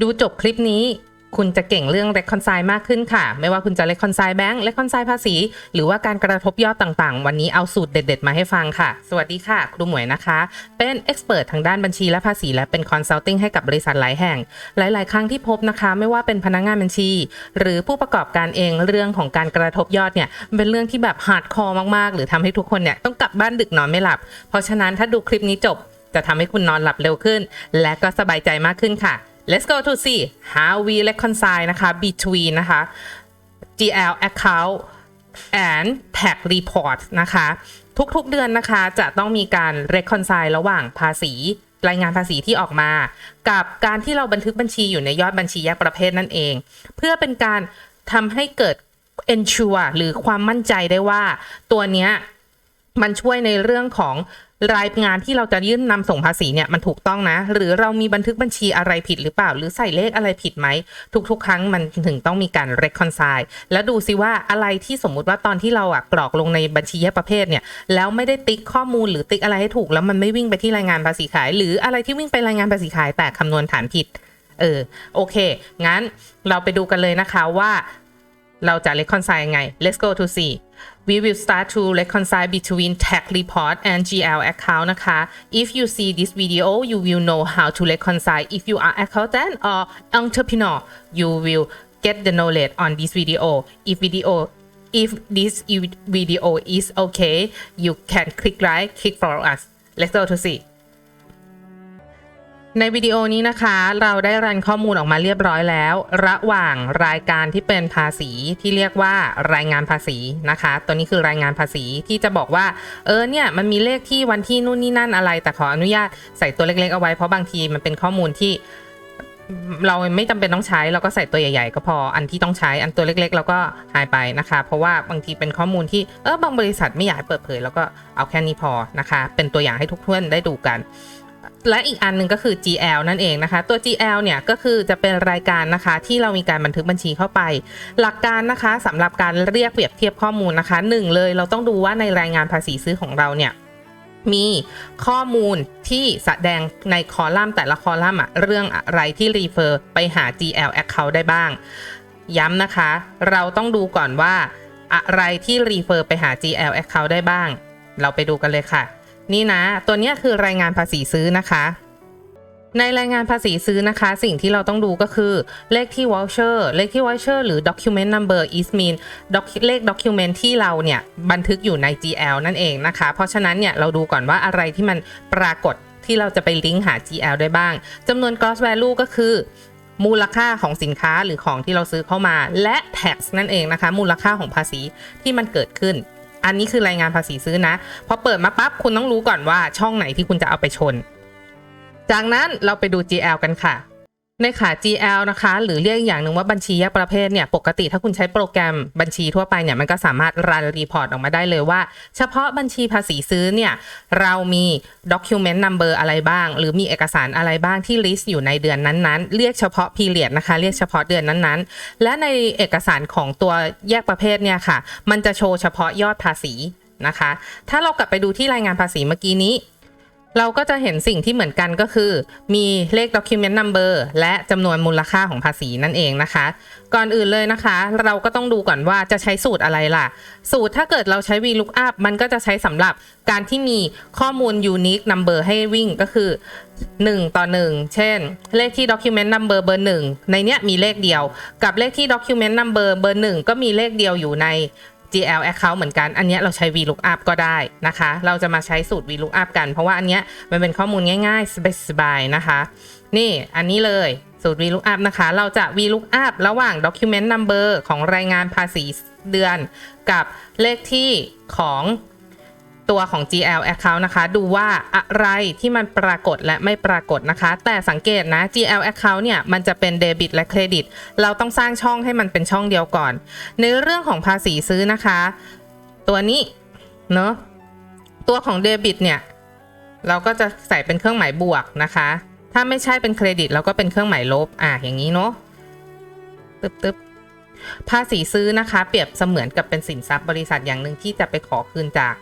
ดูจบคลิปนี้ คุณจะเก่งเรื่อง Reconcile มากขึ้นค่ะ ไม่ว่าคุณจะ Reconcile Bank Reconcile ภาษี หรือว่าการกระทบยอดต่างๆ วันนี้เอาสูตรเด็ด ๆ มาให้ฟังค่ะ สวัสดีค่ะ ครูหมวยนะคะ เป็นเอ็กซ์เพรสทางด้านบัญชีและภาษี และเป็นคอนซัลทิงให้กับบริษัทหลายแห่ง หลาย ๆ ครั้งที่พบนะคะ ไม่ว่าเป็นพนักงานบัญชี หรือผู้ประกอบการเองเรื่องของการกระทบยอดเนี่ยเป็นเรื่องที่แบบฮาร์ดคอร์มากๆ หรือทำให้ทุกคนเนี่ยต้องกลับบ้านดึกนอนไม่หลับ เพราะฉะนั้นถ้าดูคลิปนี้จบ จะทำให้คุณนอนหลับเร็วขึ้น และก็สบายใจมากขึ้นค่ะ Let's go to see how we reconcile นะคะ between นะคะ GL account and tax report นะคะ ทุกๆเดือนนะคะจะต้องมีการ reconcile ระหว่างภาษีรายงานภาษีที่ออกมา กับการที่เราบันทึกบัญชีอยู่ในยอดบัญชีแยกประเภทนั่นเอง เพื่อเป็นการทำให้เกิด ensure หรือความมั่นใจได้ว่าตัวเนี้ย มันช่วยในเรื่องของรายงานที่เราจะยื่นนำส่งภาษีเนี่ยมันถูกต้องนะ หรือเรามีบันทึกบัญชีอะไรผิดหรือเปล่า หรือใส่เลขอะไรผิดไหม ทุกๆ ครั้งมันถึงต้องมีการ reconcile แล้วดูซิว่าอะไรที่สมมุติว่าตอนที่เราอะกรอกลงในบัญชีแยกประเภทเนี่ยแล้วไม่ได้ติ๊กข้อมูลหรือติ๊กอะไรให้ถูก แล้วมันไม่วิ่งไปที่รายงานภาษีขาย หรืออะไรที่วิ่งไปรายงานภาษีขายแต่คำนวณฐานผิดเออโอเค งั้นเราไปดูกันเลยนะคะว่า เราจะ reconcile ยังไง let's go to see we will start to reconcile between tax report and GL account นะคะ if you see this video you will know how to reconcile if you are accountant or entrepreneur you will get the knowledge on this video if video if this video is okay you can click like click follow us let's go to see ในวิดีโอนี้นะคะ เราได้รันข้อมูลออกมาเรียบร้อยแล้ว ระหว่างรายการที่เป็นภาษีที่เรียกว่ารายงานภาษีนะคะ ตัวนี้คือรายงานภาษีที่จะบอกว่า เออเนี่ยมันมีเลขที่วันที่นู่นนี่นั่นอะไร แต่ขออนุญาตใส่ตัวเล็กๆเอาไว้เพราะบางทีมันเป็นข้อมูลที่เราไม่จำเป็นต้องใช้เราก็ใส่ตัวใหญ่ๆ ก็พออันที่ต้องใช้อันตัวเล็กๆเราก็หายไปนะคะ เพราะว่าบางทีเป็นข้อมูลที่เออบางบริษัทไม่อยากเปิดเผย แล้วก็เอาแค่นี้พอนะคะ เป็นตัวอย่างให้ทุกท่านได้ดูกัน และอีกอันหนึ่งก็คือ GL นั่นเองนะคะ ตัว GL เนี่ยก็คือจะเป็นรายการนะคะ ที่เรามีการบันทึกบัญชีเข้าไป หลักการนะคะสำหรับการเรียกเปรียบเทียบข้อมูลนะคะหนึ่งเลยเราต้องดูว่าในรายงานภาษีซื้อของเราเนี่ยมีข้อมูลที่แสดงในคอลัมน์แต่ละคอลัมน์อะเรื่องอะไรที่รีเฟอร์ไปหา GL account ได้บ้าง ย้ำนะคะ เราต้องดูก่อนว่า อะไรที่รีเฟอร์ไปหา GL account ได้บ้าง เราไปดูกันเลยค่ะ นี่นะ ตัวนี้คือรายงานภาษีซื้อนะคะ ในรายงานภาษีซื้อนะคะ สิ่งที่เราต้องดูก็คือเลขที่ voucher เลขที่ voucher หรือ document number is mean เลข document ที่เราเนี่ยบันทึกอยู่ใน GL นั่นเองนะคะ เพราะฉะนั้นเนี่ยเราดูก่อนว่าอะไรที่มันปรากฏที่เราจะไปลิงก์หา GL ได้บ้างจำนวน gross value ก็คือมูลค่าของสินค้าหรือของที่เราซื้อเข้ามา และ tax นั่นเองนะคะ มูลค่าของภาษีที่มันเกิดขึ้น อันนี้คือรายงานภาษีซื้อนะ พอเปิดมาปั๊บคุณต้องรู้ก่อนว่าช่องไหนที่คุณจะเอาไปชน จากนั้นเราไปดู GL กันค่ะ ในขา GL นะคะ หรือเรียกอย่างหนึ่งว่าบัญชีแยกประเภทเนี่ยปกติถ้าคุณใช้โปรแกรมบัญชีทั่วไปเนี่ยมันก็สามารถรันรีพอร์ตออกมาได้เลยว่า เฉพาะบัญชีภาษีซื้อเนี่ยเรามี document number อะไรบ้าง หรือมีเอกสารอะไรบ้างที่ list อยู่ในเดือนนั้นๆ เรียกเฉพาะ period นะคะ เรียกเฉพาะเดือนนั้นๆ และในเอกสารของตัวแยกประเภทเนี่ยค่ะ มันจะโชว์เฉพาะยอดภาษีนะคะ ถ้าเรากลับไปดูที่รายงานภาษีเมื่อกี้นี้ เราก็จะเห็นสิ่งที่เหมือนกันก็คือ มีเลข document number และจำนวนมูลค่าของภาษีนั่นเองนะคะ ก่อนอื่นเลยนะคะ เราก็ต้องดูก่อนว่าจะใช้สูตรอะไรล่ะ สูตรถ้าเกิดเราใช้ VLOOKUP มันก็จะใช้สำหรับการที่มีข้อมูล unique number ให้วิ่งก็คือ 1 ต่อ 1 เช่น เลขที่ document number เบอร์ 1 ในเนี้ยมีเลขเดียว กับเลขที่ document number เบอร์ 1 ก็มีเลขเดียวอยู่ใน GL account เหมือนกัน อันนี้เราใช้ VLOOKUP ก็ได้นะคะ เราจะมาใช้สูตร VLOOKUP กัน เพราะว่าอันนี้มันเป็นข้อมูลง่ายๆ สบายๆ นะคะ นี่อันนี้เลยสูตร VLOOKUP นะคะ เราจะ VLOOKUP ระหว่าง document number ของรายงานภาษีเดือน กับเลขที่ของ ตัวของ GL account นะคะ ดูว่าอะไรที่มันปรากฏและไม่ปรากฏนะคะ แต่สังเกตนะ GL account เนี่ย มันจะเป็นเดบิตและเครดิต เราต้องสร้างช่องให้มันเป็นช่องเดียวก่อน ในเรื่องของภาษีซื้อนะคะ ตัวนี้เนาะตัวของเดบิตเนี่ย เราก็จะใส่เป็นเครื่องหมายบวกนะคะ ถ้าไม่ใช่เป็นเครดิตเราก็เป็นเครื่องหมายลบ อะอย่างนี้เนาะตึ๊บตึ๊บภาษีซื้อนะคะ เปรียบเสมือนกับเป็นสินทรัพย์บริษัทอย่างหนึ่งที่จะไปขอคืนจาก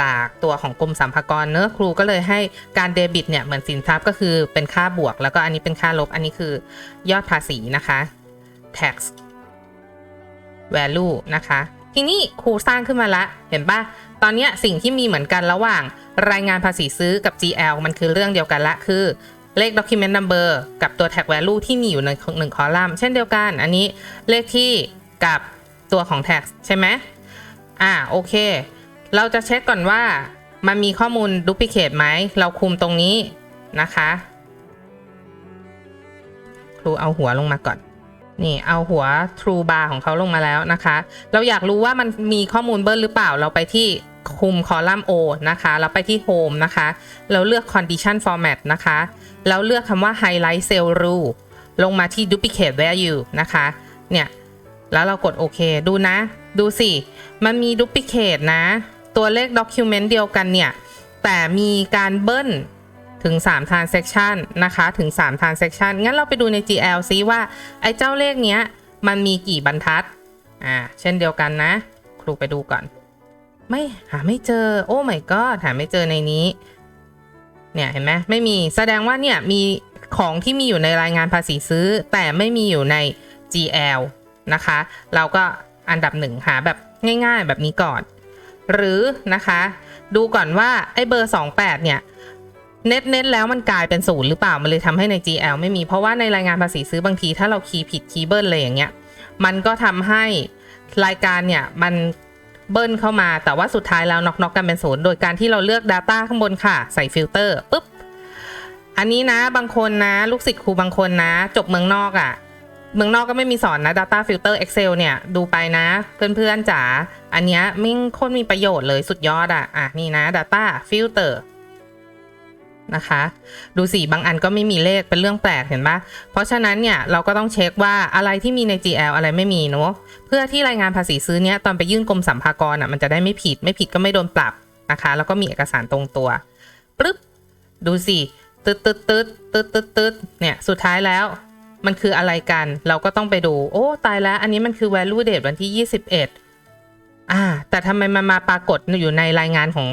จากตัวของกรมสรรพากรเนอะครูก็เลยให้การเดบิตเนี่ยเหมือนสินทรัพย์ก็คือเป็นค่าบวก แล้วก็อันนี้เป็นค่าลบ อันนี้คือยอดภาษีนะคะ tax value นะคะ ทีนี้ครูสร้างขึ้นมาละ เห็นปะตอนนี้สิ่งที่มีเหมือนกันระหว่างรายงานภาษีซื้อกับ GL มันคือเรื่องเดียวกันละคือเลข document number กับตัว tag value ที่มีอยู่ในหนึ่งคอลัมน์เช่นเดียวกัน อันนี้เลขที่กับตัวของ tax ใช่ไหมอ่าโอเค เราจะเช็คก่อนว่ามันมีข้อมูล duplicate ไหม เราคุมตรงนี้นะคะ ครูเอาหัวลงมาก่อน นี่เอาหัว true bar ของเขาลงมาแล้วนะคะ เราอยากรู้ว่ามันมีข้อมูลเบิ้ลหรือเปล่า เราไปที่คุมคอลัมน์ O นะคะ เราไปที่ Home นะคะ เราเลือก Condition Format นะคะแล้วเลือกคำว่า Highlight Cell Rule ลงมาที่ Duplicate Value นะคะ เนี่ย แล้วเรากดโอเค ดูนะ ดูสิ มันมี Duplicate นะ ตัวเลข Document เดียวกันเนี่ย แต่มีการเบิ้ลถึง 3 transaction นะคะ ถึง 3 transaction งั้นเราไปดูใน GL ซิว่า ไอ้เจ้าเลขเนี้ย มันมีกี่บรรทัด อ่า เช่นเดียวกันนะ ครูไปดูก่อน ไม่หาไม่เจอ โอ้ my god หาไม่เจอในนี้ เนี่ยเห็นไหมไม่มี แสดงว่าเนี่ยมีของที่มีอยู่ในรายงานภาษีซื้อ แต่ไม่มีอยู่ใน GL นะคะ เราก็อันดับหนึ่งหาแบบง่ายๆ แบบนี้ก่อน หรือนะคะ ดูก่อนว่าไอ้เบอร์ 28 เนี่ยเน็ตเน็ตแล้วมันกลายเป็นศูนย์หรือเปล่า มันเลยทำให้ใน GL ไม่มี เพราะว่าในรายงานภาษีซื้อบางทีถ้าเราคีย์ผิดคีย์เบิลเลยอย่างเงี้ย มันก็ทำให้รายการเนี่ยมันเบิ้ลเข้ามา แต่ว่าสุดท้ายแล้วน็อกน็อกกันเป็นศูนย์ โดยการที่เราเลือก Data ข้างบนค่ะ ใส่ฟิลเตอร์ปุ๊บ อันนี้นะบางคนนะ ลูกศิษย์ครูบางคนนะ จบเมืองนอกอะ่ะ เมืองนอกก็ไม่มีสอนนะ Data Filter Excel เนี่ย ดูไปนะ เพื่อนๆจ๋าอันเนี้ยมิ่งโคตรมีประโยชน์เลยสุดยอดอะ่ะ อะ นี่นะ Data Filter นะคะ ดูสิบางอันก็ไม่มีเลขเป็นเรื่องแปลกเห็นปะเพราะฉะนั้นเนี่ย เราก็ต้องเช็คว่าอะไรที่มีใน GL อะไรไม่มีเนาะเพื่อที่รายงานภาษีซื้อเนี้ยตอนไปยื่นกรมสรรพากรอะมันจะได้ไม่ผิดไม่ผิดก็ไม่โดนปรับนะคะ แล้วก็มีเอกสารตรงตัวปึ๊บดูสิตึ๊ดตึ๊ดตึ๊ดตึ๊ดตึ๊ดตึ๊ดเนี่ยสุดท้ายแล้ว มันคืออะไรกัน เราก็ต้องไปดู โอ้ ตายแล้ว อันนี้มันคือ value date วันที่ 21 อ่า แต่ทำไมมันมาปรากฏอยู่ในรายงานของ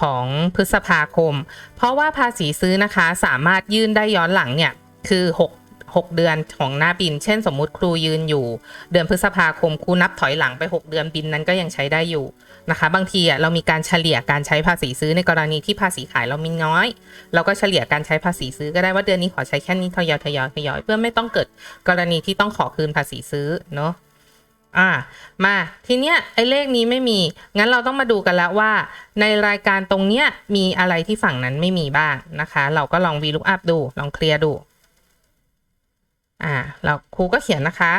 ของพฤษภาคม เพราะว่าภาษีซื้อนะคะสามารถยื่นได้ย้อนหลังเนี่ย คือ 6 6 เดือนของหน้าบิน เช่น สมมุติครูยืนอยู่ เดือนพฤษภาคมครูนับถอยหลังไป 6 เดือนบินนั้นก็ยังใช้ได้อยู่นะคะ บางทีอะเรามีการเฉลี่ยการใช้ภาษีซื้อในกรณีที่ภาษีขายเรามีน้อย เราก็เฉลี่ยการใช้ภาษีซื้อก็ได้ว่าเดือนนี้ขอใช้แค่นี้ทยอยทยอยทยอยเพื่อไม่ต้องเกิดกรณีที่ต้องขอคืนภาษีซื้อเนาะอ่ามาทีเนี้ยไอ้เลขนี้ไม่มี งั้นเราต้องมาดูกันแล้วว่า ในรายการตรงเนี้ยมีอะไรที่ฝั่งนั้นไม่มีบ้างนะคะ เราก็ลอง VLOOKUP ดูลองเคลียร์ดู อ่าเราครูก็เขียนนะคะ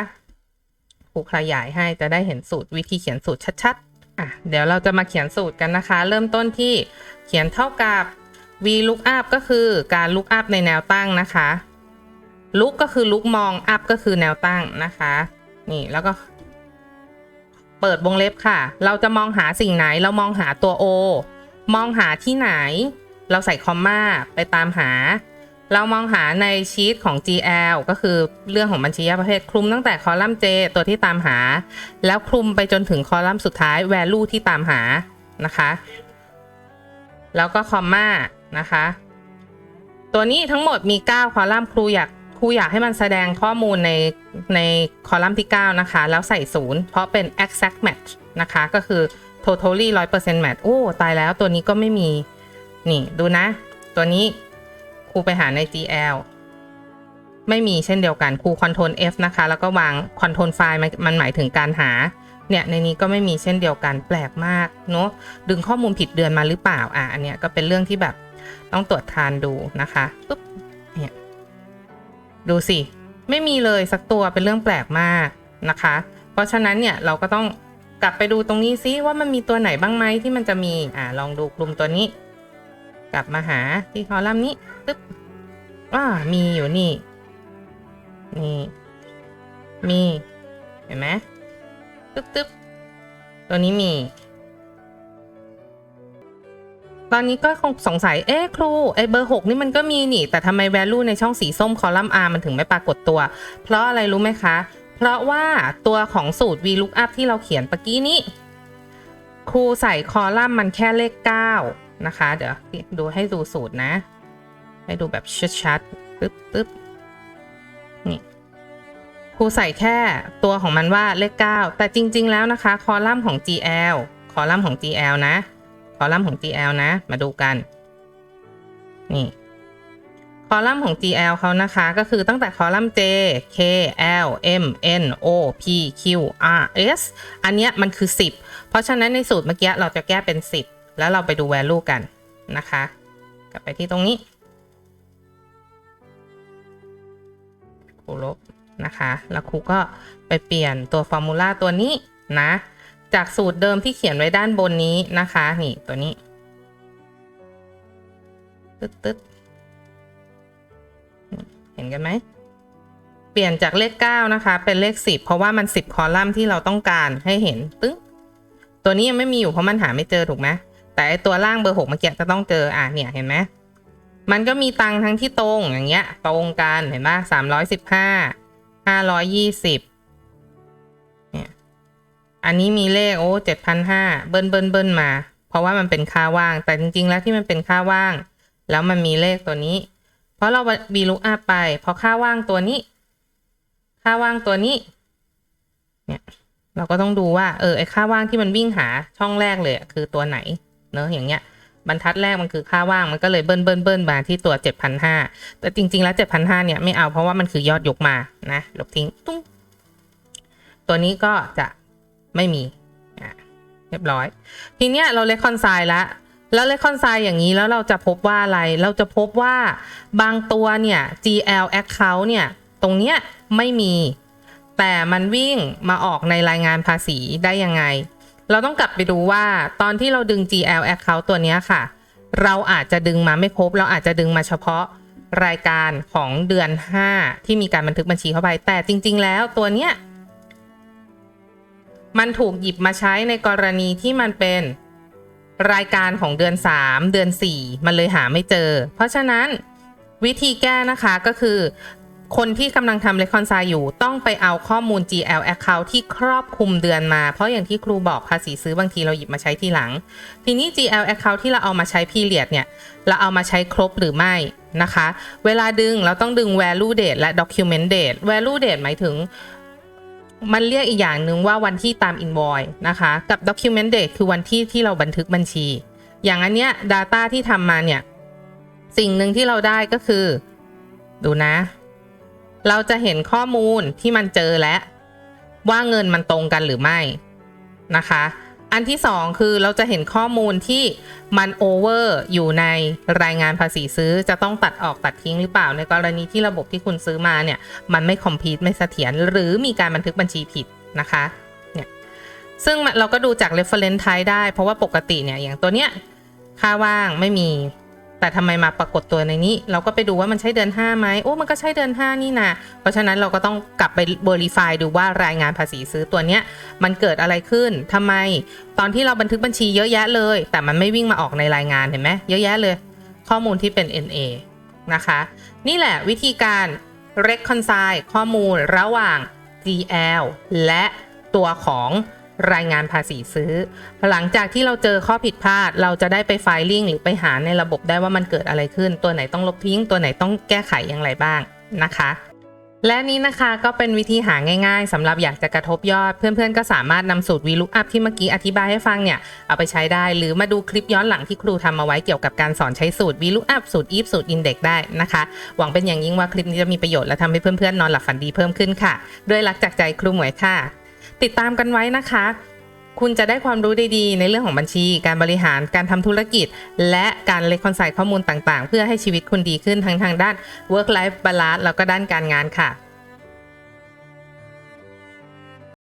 ครูขยายให้จะได้เห็นสูตรวิธีเขียนสูตรชัดๆอะเดี๋ยวเราจะมาเขียนสูตรกันนะคะ เริ่มต้นที่เขียนเท่ากับ VLOOKUP ก็คือการ look up ในแนวตั้งนะคะ look ก็คือ look มอง up ก็คือแนวตั้งนะคะ นี่แล้วก็ เปิดวงเล็บค่ะ เราจะมองหาสิ่งไหน เรามองหาตัว O มองหาที่ไหน เราใส่คอมมาไปตามหา เรามองหาในชีตของ GL ก็คือเรื่องของบัญชีประเภทคลุมตั้งแต่คอลัมน์ J ตัวที่ตามหา แล้วคลุมไปจนถึงคอลัมน์สุดท้าย value ที่ตามหานะคะ แล้วก็คอมมานะคะ ตัวนี้ทั้งหมดมี 9 คอลัมน์ครูอยากครูอยากให้มันแสดงข้อมูลในในคอลัมน์ที่ 9 นะคะ แล้วใส่ศูนย์เพราะเป็น exact match นะคะ ก็คือ totally 100% match โอ้ ตายแล้วตัวนี้ก็ไม่มี นี่ดูนะ ตัวนี้ รูไปหาใน GL ไม่มีเช่นเดียวกันครู Ctrl F นะคะ แล้วก็วาง Ctrl ไฟล์มันมันหมายถึงการหา เนี่ยในนี้ก็ไม่มีเช่นเดียวกันแปลกมากเนาะดึงข้อมูลผิดเดือนมาหรือเปล่าอะอันเนี้ยก็เป็นเรื่องที่แบบต้องตรวจทานดูนะคะปุ๊บเนี่ยดูสิ ไม่มีเลยสักตัวเป็นเรื่องแปลกมากนะคะ เพราะฉะนั้นเนี่ยเราก็ต้องกลับไปดูตรงนี้ซิว่ามันมีตัวไหนบ้างไหมที่มันจะมีอ่าลองดูกลุ่มตัวนี้ กลับมาหาที่คอลัมน์นี้ปึ๊บอ่ามีอยู่นี่ นี่ มี เห็นไหมตึ๊บตึ๊บตัวนี้มี ตอนนี้ก็คงสงสัย เอ๊ะครู ไอเบอร์หกนี่มันก็มีนี่ แต่ทำไม value ในช่องสีส้มคอลัมน์ R มันถึงไม่ปรากฏตัว เพราะอะไรรู้ไหมคะ เพราะว่าตัวของสูตร VLOOKUP ที่เราเขียนเมื่อกี้นี้ ครูใส่คอลัมน์มันแค่เลข 9 นะคะ เดี๋ยวดูให้ดูสูตรนะ ให้ดูแบบชัดๆปึ๊บปึ๊บนี่ครูใส่แค่ตัวของมันว่าเลข 9 แต่จริง ๆ แล้วนะคะ คอลัมน์ของ GL คอลัมน์ของ GL นะ คอลัมน์ของ GL นะ มาดูกัน นี่ คอลัมน์ของ GL เขานะคะ ก็คือตั้งแต่คอลัมน์ J K L M N O P Q R S อันเนี้ยมันคือ 10 เพราะฉะนั้นในสูตรเมื่อกี้เราจะแก้เป็น 10 แล้วเราไปดู value กันนะคะ กลับไปที่ตรงนี้ครูลบนะคะ แล้วครูก็ไปเปลี่ยนตัวฟอร์มูลาตัวนี้นะ จากสูตรเดิมที่เขียนไว้ด้านบนนี้นะคะ นี่ตัวนี้ ตึ๊ดตึ๊ดเห็นกันไหม เปลี่ยนจากเลข 9 นะคะ เป็นเลข 10 เพราะว่ามัน 10 คอลัมน์ที่เราต้องการให้เห็นตึ้งตัวนี้ยังไม่มีอยู่เพราะมันหาไม่เจอถูกไหม แต่ตัวล่างเบอร์6เมื่อกี้จะต้องเจออะเนี่ยเห็นไหมมันก็มีตังทั้งที่ตรงอย่างเงี้ย ตรงกันเห็นไหมสามร้อยสิบห้าห้าร้อยยี่สิบเนี่ยอันนี้มีเลขโอ้เจ็ดพันห้าเบิ้ลเบิ้ลเบิ้ลมา เพราะว่ามันเป็นค่าว่าง แต่จริง ๆ แล้วที่มันเป็นค่าว่าง แล้วมันมีเลขตัวนี้ เพราะเราบีลุกอัพไปพอค่าว่างตัวนี้ ค่าว่างตัวนี้ เนี่ยเราก็ต้องดูว่าเออไอค่าว่างที่มันวิ่งหาช่องแรกเลยคือตัวไหน เนอะอย่างเงี้ยบรรทัดแรกมันคือค่าว่างมันก็เลยเบิ้ลเบิ้ลเบิ้ลมาที่ตัว 7,500 แต่จริง ๆ แล้ว 7,500 เนี่ยไม่เอาเพราะว่ามันคือยอดยกมานะลบทิ้งตุ้งตัวนี้ก็จะไม่มีอะเรียบร้อย ทีเนี้ยเราเลคคอนไซล์ละแล้วเลคคอนไซล์อย่างนี้แล้วเราจะพบว่าอะไร เราจะพบว่าบางตัวเนี่ย GL account เนี่ย ตรงเนี้ยไม่มี แต่มันวิ่งมาออกในรายงานภาษีได้ยังไง เราต้องกลับไปดูว่าตอนที่เราดึง GL account ตัวนี้ค่ะ เราอาจจะดึงมาไม่ครบ เราอาจจะดึงมาเฉพาะรายการของเดือน 5 ที่มีการบันทึกบัญชีเข้าไป แต่จริง ๆ แล้วตัวเนี้ยมันถูกหยิบมาใช้ในกรณีที่มันเป็นรายการของเดือน 3 เดือน 4 มันเลยหาไม่เจอ เพราะฉะนั้นวิธีแก้นะคะก็คือ คนที่กำลังทำ Reconcile อยู่ต้องไปเอาข้อมูล GL account ที่ครอบคลุมเดือนมา เพราะอย่างที่ครูบอกภาษีซื้อบางทีเราหยิบมาใช้ทีหลัง ทีนี้ GL account ที่เราเอามาใช้ period เนี่ยเราเอามาใช้ครบหรือไม่นะคะ เวลาดึงเราต้องดึง value date และ document date value date หมายถึง มันเรียกอีกอย่างหนึ่งว่าวันที่ตาม invoice นะคะ กับ document date คือวันที่ที่เราบันทึกบัญชี อย่างอันเนี้ย data ที่ทำมาเนี่ยสิ่งหนึ่งที่เราได้ก็คือ ดูนะ เราจะเห็นข้อมูลที่มันเจอแล้วว่าเงินมันตรงกันหรือไม่นะคะ อันที่สองคือเราจะเห็นข้อมูลที่มันโอเวอร์อยู่ในรายงานภาษีซื้อจะต้องตัดออกตัดทิ้งหรือเปล่า ในกรณีที่ระบบที่คุณซื้อมาเนี่ยมันไม่คอมพิวไม่เสถียรหรือมีการบันทึกบัญชีผิดนะคะเนี่ยซึ่งเราก็ดูจาก reference type ได้เพราะว่าปกติเนี่ยอย่างตัวเนี้ยค่าว่างไม่มี แต่ทำไมมาปรากฏตัวในนี้ เราก็ไปดูว่ามันใช่เดือน5ไหมโอ้มันก็ใช่เดือน 5 นี่นะเพราะฉะนั้นเราก็ต้องกลับไป verify ดูว่ารายงานภาษีซื้อตัวเนี้ยมันเกิดอะไรขึ้นทำไม ตอนที่เราบันทึกบัญชีเยอะแยะเลย แต่มันไม่วิ่งมาออกในรายงานเห็นไหมเยอะแยะเลย ข้อมูลที่เป็น NA นะคะ นี่แหละวิธีการ reconcile ข้อมูลระหว่าง GL และตัวของ รายงานภาษีซื้อ หลังจากที่เราเจอข้อผิดพลาด เราจะได้ไปไฟลิ่งหรือไปหาในระบบได้ว่ามันเกิดอะไรขึ้น ตัวไหนต้องลบทิ้ง ตัวไหนต้องแก้ไขอย่างไรบ้างนะคะ และนี้นะคะก็เป็นวิธีหาง่าย ๆสำหรับอยากจะกระทบยอด เพื่อนๆก็สามารถนำสูตร VLOOKUP ที่เมื่อกี้อธิบายให้ฟังเนี่ยเอาไปใช้ได้ หรือมาดูคลิปย้อนหลังที่ครูทำมาไว้เกี่ยวกับการสอนใช้สูตร VLOOKUP สูตร if สูตร index ได้นะคะ หวังเป็นอย่างยิ่งว่าคลิปนี้จะมีประโยชน์และทำให้เพื่อนๆนอนหลับฝันดีเพิ่มขึ้นค่ะ ด้วยรักจากใจครูหมวยค่ะ ติดตามกันไว้นะคะ คุณจะได้ความรู้ดีๆ ในเรื่องของบัญชี การบริหาร การทำธุรกิจ และการเลคคอนไซข้อมูลต่างๆ เพื่อให้ชีวิตคุณดีขึ้นทั้งทางด้าน work life balance แล้วก็ด้านการงานค่ะ